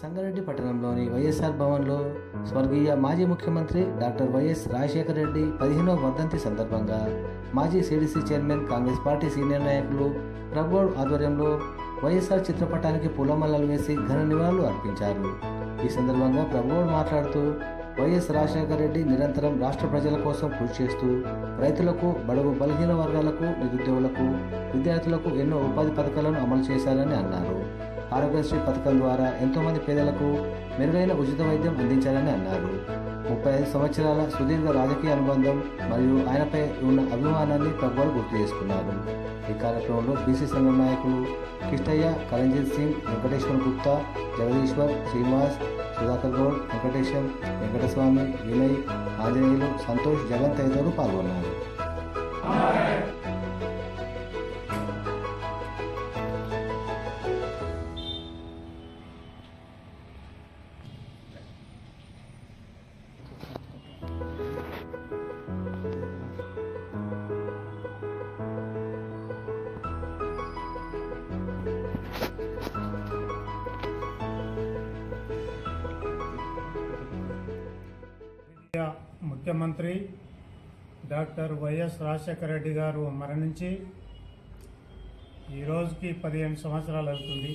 సంగారెడ్డి పట్టణంలోని వైఎస్ఆర్ భవన్లో స్వర్గీయ మాజీ ముఖ్యమంత్రి డాక్టర్ వైఎస్ రాజశేఖర రెడ్డి పదిహేనవ వర్ధంతి సందర్భంగా మాజీ CDC chairman Congress party senior నాయకులు ప్రబోడ్ ఆధ్వర్యంలో వైఎస్ఆర్ చిత్రపటానికి పూలమల్లలు వేసి ఘన నివాళులు అర్పించారు. ఈ సందర్భంగా ప్రబోడ్ మాట్లాడుతూ వైఎస్ రాజశేఖర రెడ్డి నిరంతరం రాష్ట్ర ప్రజల కోసం కృషి చేస్తూ రైతులకు బడుగు బలహీన వర్గాలకు నిరుద్యోగులకు విద్యార్థులకు ఎన్నో ఉపాధి పథకాలను అమలు చేశారని అన్నారు. ఆరోగ్యశ్రీ పథకం ద్వారా ఎంతోమంది పేదలకు మెరుగైన ఉచిత వైద్యం అందించారని అన్నారు. ముప్పై ఐదు సంవత్సరాల సుదీర్ఘ రాజకీయ అనుబంధం మరియు ఆయనపై ఉన్న అభిమానాన్ని ప్రభుత్వాలు గుర్తు చేసుకున్నారు. ఈ కార్యక్రమంలో బీసీ సంఘం నాయకులు కిష్టయ్య కరంజిత్ సింగ్ వెంకటేశ్వర్ గుప్తా జగదీశ్వర్ శ్రీనివాస్ సుధాకర్ గౌడ్ వెంకటేశ్వర్ వెంకటస్వామి వినయ్ ఆంజనేయులు సంతోష్ జగన్ తదితరులు పాల్గొన్నారు. ముఖ్యమంత్రి డాక్టర్ వైఎస్ రాజశేఖర రెడ్డి గారు మరణించి ఈ రోజుకి పదిహేను సంవత్సరాలు అవుతుంది.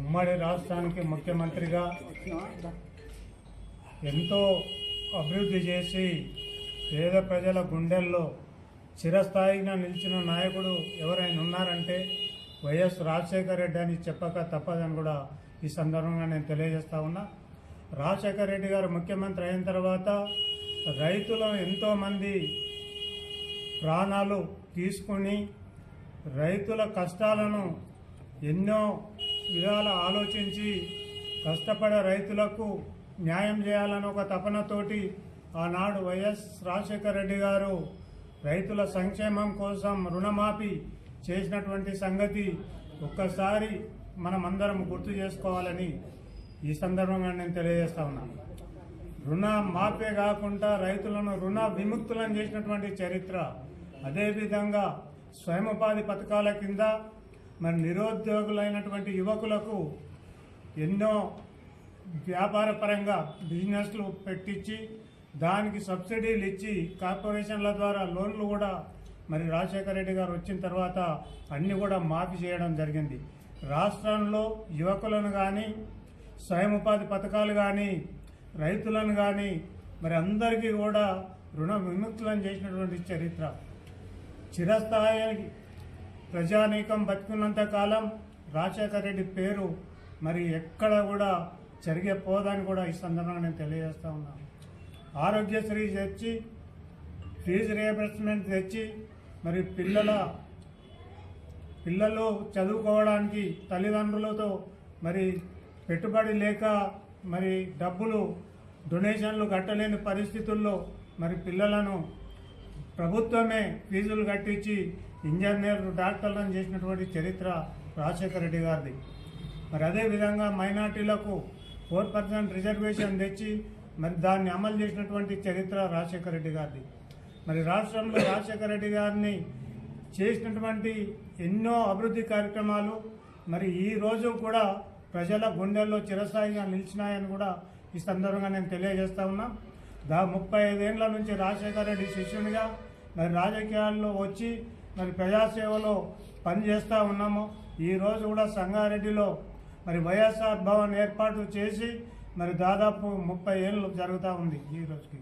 ఉమ్మడి రాష్ట్రానికి ముఖ్యమంత్రిగా ఎంతో అభివృద్ధి చేసి పేద ప్రజల గుండెల్లో చిరస్థాయిగా నిలిచిన నాయకుడు ఎవరైనా ఉన్నారంటే వైఎస్ రాజశేఖర రెడ్డి అని చెప్పక తప్పదని కూడా ఈ సందర్భంగా నేను తెలియజేస్తా ఉన్నా. రాజశేఖర రెడ్డి గారు ముఖ్యమంత్రి అయిన తర్వాత రైతులను ఎంతోమంది ప్రాణాలు తీసుకుని రైతుల కష్టాలను ఎన్నో విధాల ఆలోచించి కష్టపడే రైతులకు న్యాయం చేయాలని ఒక తపనతోటి ఆనాడు వైఎస్ రాజశేఖర రెడ్డి గారు రైతుల సంక్షేమం కోసం రుణమాఫీ చేసినటువంటి సంగతి ఒక్కసారి మనమందరం గుర్తు చేసుకోవాలని ఈ సందర్భంగా నేను తెలియజేస్తా ఉన్నాను రుణ మాఫీ కాకుండా రైతులను రుణ విముక్తులను చేసినటువంటి చరిత్ర అదేవిధంగా స్వయం ఉపాధి పథకాల కింద మరి నిరుద్యోగులైనటువంటి యువకులకు ఎన్నో వ్యాపార పరంగా బిజినెస్లు పెట్టించి దానికి సబ్సిడీలు ఇచ్చి కార్పొరేషన్ల ద్వారా లోన్లు కూడా మరి రాజశేఖర రెడ్డి గారు వచ్చిన తర్వాత అన్నీ కూడా మాఫీ చేయడం జరిగింది. రాష్ట్రంలో యువకులను కానీ స్వయం ఉపాధి పథకాలు కానీ రైతులను కానీ మరి అందరికీ కూడా రుణ విముక్తులను చేసినటువంటి చరిత్ర. చిరస్థాయి ప్రజానీకం బతికున్నంత కాలం రాజశేఖర రెడ్డి పేరు మరి ఎక్కడ కూడా జరిగే పోదని కూడా ఈ సందర్భంగా నేను తెలియజేస్తా ఉన్నాను ఆరోగ్యశ్రీ తెచ్చి ఫీజు రియంబర్స్మెంట్ తెచ్చి మరి పిల్లల పిల్లలు చదువుకోవడానికి తల్లిదండ్రులతో మరి పెట్టుబడి లేక మరి డబ్బులు డొనేషన్లు కట్టలేని పరిస్థితుల్లో మరి పిల్లలను ప్రభుత్వమే ఫీజులు కట్టించి ఇంజనీర్లు డాక్టర్లను చేసినటువంటి చరిత్ర రాజశేఖర రెడ్డి గారిది. మరి అదేవిధంగా మైనార్టీలకు ఫోర్ పర్సెంట్ రిజర్వేషన్ తెచ్చి మరి దాన్ని అమలు చేసినటువంటి చరిత్ర రాజశేఖర రెడ్డి గారిది. మరి రాష్ట్రంలో రాజశేఖర రెడ్డి గారిని చేసినటువంటి ఎన్నో అభివృద్ధి కార్యక్రమాలు మరి ఈ రోజు కూడా ప్రజల గుండెల్లో చిరస్థాయిగా నిలిచినాయని కూడా ఈ సందర్భంగా నేను తెలియజేస్తా ఉన్నా. దా ముప్పై ఐదేళ్ళ నుంచి రాజశేఖర రెడ్డి శిష్యునిగా మరి రాజకీయాల్లో వచ్చి మరి ప్రజాసేవలో పనిచేస్తూ ఉన్నాము. ఈరోజు కూడా సంగారెడ్డిలో మరి వైఎస్ఆర్ భవన్ ఏర్పాటు చేసి మరి దాదాపు ముప్పై ఏళ్ళు జరుగుతూ ఉంది ఈ రోజుకి.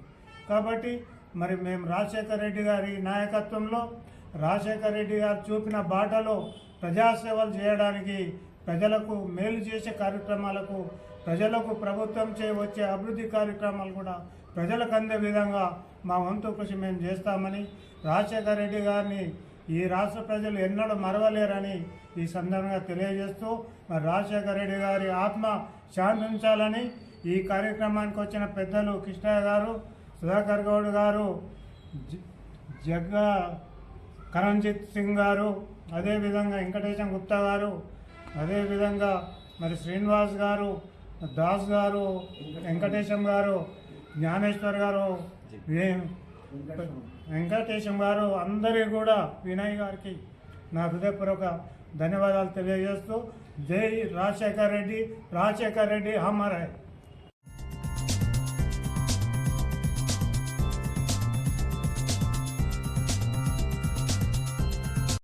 కాబట్టి మరి మేము రాజశేఖర రెడ్డి గారి నాయకత్వంలో రాజశేఖర రెడ్డి గారు చూపిన బాటలో ప్రజాసేవలు చేయడానికి ప్రజలకు మేలు చేసే కార్యక్రమాలకు ప్రజలకు ప్రభుత్వం చే వచ్చే అభివృద్ధి కార్యక్రమాలు కూడా ప్రజలకు అందే విధంగా మా వంతు కృషి మేము చేస్తామని రాజశేఖర రెడ్డి గారిని ఈ రాష్ట్ర ప్రజలు ఎన్నడూ మరవలేరని ఈ సందర్భంగా తెలియజేస్తూ మరి రాజశేఖర రెడ్డి గారి ఆత్మ శాంతించాలని ఈ కార్యక్రమానికి వచ్చిన పెద్దలు కృష్ణయ్య గారు సుధాకర్ గౌడ్ గారు జ- జగ్గ కరణ్జిత్ సింగ్ గారు అదేవిధంగా వెంకటేశం గుప్తా గారు అదేవిధంగా మరి శ్రీనివాస్ గారు దాస్ గారు వెంకటేశం గారు జ్ఞానేశ్వర్ గారు వెంకటేశం గారు అందరి కూడా వినయ్ గారికి నా హృదయపూర్వక ధన్యవాదాలు తెలియజేస్తూ జై రాజశేఖర్ రెడ్డి రాజశేఖర్ రెడ్డి హమ్మరాయ్